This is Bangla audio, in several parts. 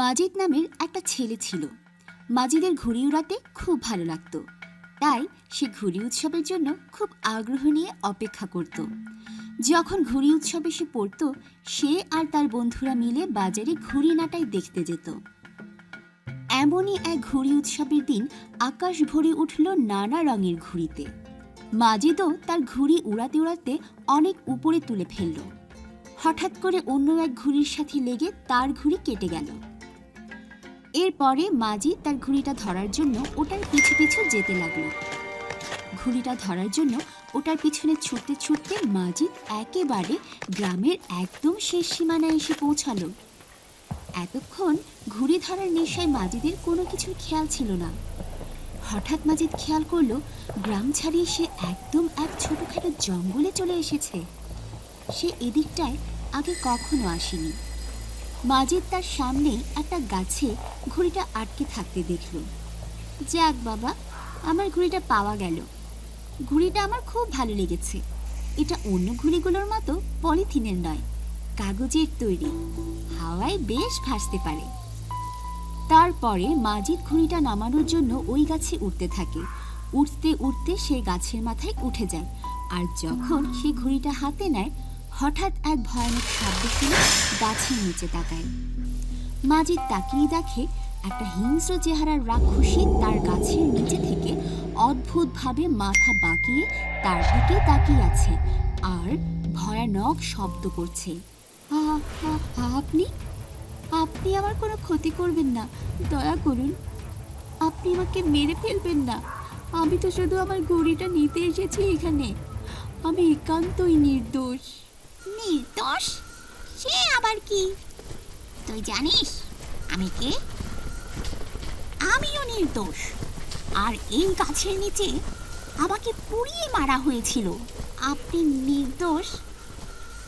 মাজিদ নামের একটা ছেলে ছিল। মাজিদের ঘুড়ি উড়াতে খুব ভালো লাগতো। তাই সে ঘুড়ি উৎসবের জন্য খুব আগ্রহ নিয়ে অপেক্ষা করত। যখন ঘুড়ি উৎসবে সে পড়তো, সে আর তার বন্ধুরা মিলে বাজারে ঘুড়ি নাটাই দেখতে যেত। এমনই এক ঘুড়ি উৎসবের দিন আকাশ ভরে উঠল নানা রঙের ঘুড়িতে। মাজিদও তার ঘুড়ি উড়াতে উড়াতে অনেক উপরে তুলে ফেলল। হঠাৎ করে অন্য এক ঘুড়ির সাথে লেগে তার ঘুড়ি কেটে গেল। এরপরে মাজিদ তার ঘুড়িটা ধরার জন্য ওটার পিছু পিছু যেতে লাগল। ঘুড়িটা ধরার জন্য ওটার পিছনে ছুটতে ছুটতে মাজিদ একেবারে গ্রামের একদম শেষ সীমানায় এসে পৌঁছালো। এতক্ষণ ঘুড়ি ধরার নেশায় মাজিদের কোনো কিছুর খেয়াল ছিল না। হঠাৎ মাজিদ খেয়াল করল, গ্রাম ছাড়িয়ে সে একদম এক ছোটখাটো জঙ্গলে চলে এসেছে। সে এদিকটায় আগে কখনো আসেনি। মাজিদ তার সামনেই একটা গাছে ঘুড়িটা আটকে থাকতে দেখল। যাক বাবা, আমার ঘুড়িটা পাওয়া গেল। ঘুড়িটা আমার খুব ভালো লেগেছে। এটা অন্য ঘুড়িগুলোর মতো পলিথিনের নয়, কাগজের তৈরি। হাওয়ায় বেশ ভাসতে পারে। তারপরে মাজিদ ঘুড়িটা নামানোর জন্য ওই গাছে উঠতে থাকে। উঠতে উঠতে সে গাছের মাথায় উঠে যায়। আর যখন সে ঘুড়িটা হাতে নেয় হঠাৎ এক ভয়ানক শব্দ শুনে গাছের নিচে তাকায়। মাজিদ তাকিয়ে দেখে একটা হিংস্র চেহারার রাক্ষসী তার গাছের নিচে থেকে অদ্ভুতভাবে মাথা বাঁকিয়ে তার দিকে তাকিয়ে আছে আর ভয়ানক শব্দ করছে। আপনি? আপনি আমার কোনো ক্ষতি করবেন না, দয়া করুন। আপনি আমাকে মেরে ফেলবেন না। আমি তো শুধু আমার ঘড়িটা নিতে এসেছি এখানে। আমি একান্তই নির্দোষ। নির্দোষ? সে আবার কি? তুই জানিস আমি কে? আমিও নির্দোষ। আর এই গাছের নিচে আমাকে পুড়িয়ে মারা হয়েছিল। আপনি নির্দোষ?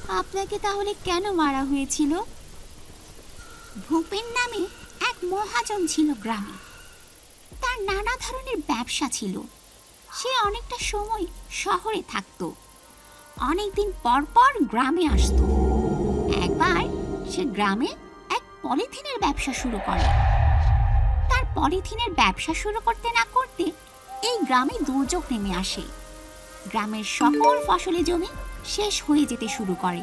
আপনাকে তাহলে কেন মারা হয়েছিল? ভূপেন নামে এক মহাজন ছিল গ্রামে। তার নানা ধরনের ব্যবসা ছিল। সে অনেকটা সময় শহরে থাকতো। অনেকদিন পর পর গ্রামে আসতো। একবার সে গ্রামে এক পলিথিনের ব্যবসা শুরু করে। তার পলিথিনের ব্যবসা শুরু করতে না করতে এই গ্রামে দুর্যোগ নেমে আসে। গ্রামের সকল ফসলি জমি শেষ হয়ে যেতে শুরু করে।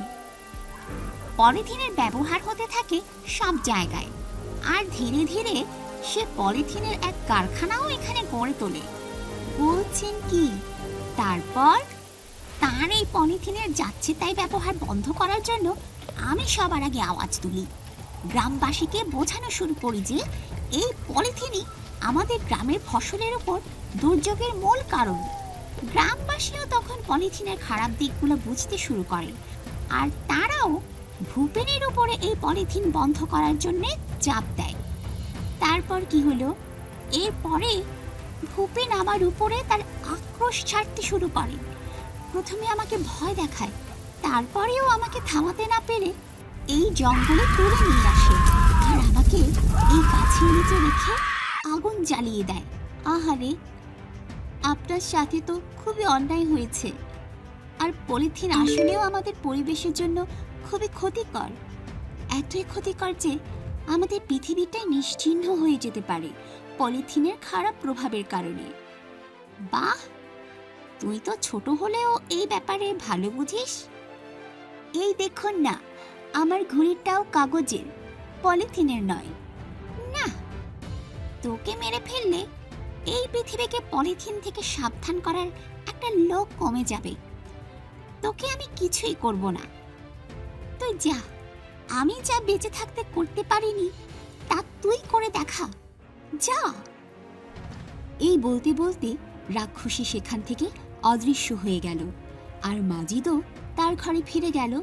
পলিথিনের ব্যবহার হতে থাকে সব জায়গায়। আর ধীরে ধীরে সে পলিথিনের এক কারখানাও এখানে গড়ে তোলে। বলছেন কি, তারপর তার এই পলিথিনের যাচ্ছে তাই ব্যবহার বন্ধ করার জন্য আমি সবার আগে আওয়াজ তুলি। গ্রামবাসীকে বোঝানো শুরু করি যে এই পলিথিনই আমাদের গ্রামের ফসলের উপর দুর্যোগের মূল কারণ। গ্রামবাসীও তখন পলিথিনের খারাপ দিকগুলো বুঝতে শুরু করে আর তারাও ভূপেনের উপরে এই পলিথিন বন্ধ করার জন্য চাপ দেয়। তারপর কি হলো? এরপরে ভূপেন আমার উপরে তার আক্রোশ ছাড়তে শুরু করে প্রথমে আমাকে ভয় দেখায়, তারপরেও আমাকে থামাতে না পেরে এই জঙ্গলে তুলে নিয়ে আসে আর আমাকে এই গাছের নিচে রেখে আগুন জ্বালিয়ে দেয়। আহারে, আপনার সাথে তো খুবই অন্যায় হয়েছে। আর পলিথিন আসলেও আমাদের পরিবেশের জন্য খুবই ক্ষতিকর। এতই ক্ষতিকর যে আমাদের পৃথিবীটাই নিশ্চিহ্ন হয়ে যেতে পারে পলিথিনের খারাপ প্রভাবের কারণে। বাহ! তুই তো ছোট হলেও এই ব্যাপারে ভালো বুঝিস? এই দেখুন না, আমার ঘড়িটাও কাগজের, পলিথিনের নয়। না, তোকে মেরে ফেললে এই পৃথিবীকে পলিথিন থেকে সাবধান করার একটা লোক কমে যাবে। তোকে আমি কিছুই করব না। তুই যা, আমি যা বেঁচে থাকতে করতে পারিনি, তা তুই করে দেখা। যা। এই বলতে বলতে রাক্ষসী সেখান থেকে অদৃশ্য হয়ে গেল। আর মাজিদও তার ঘরে ফিরে গেল।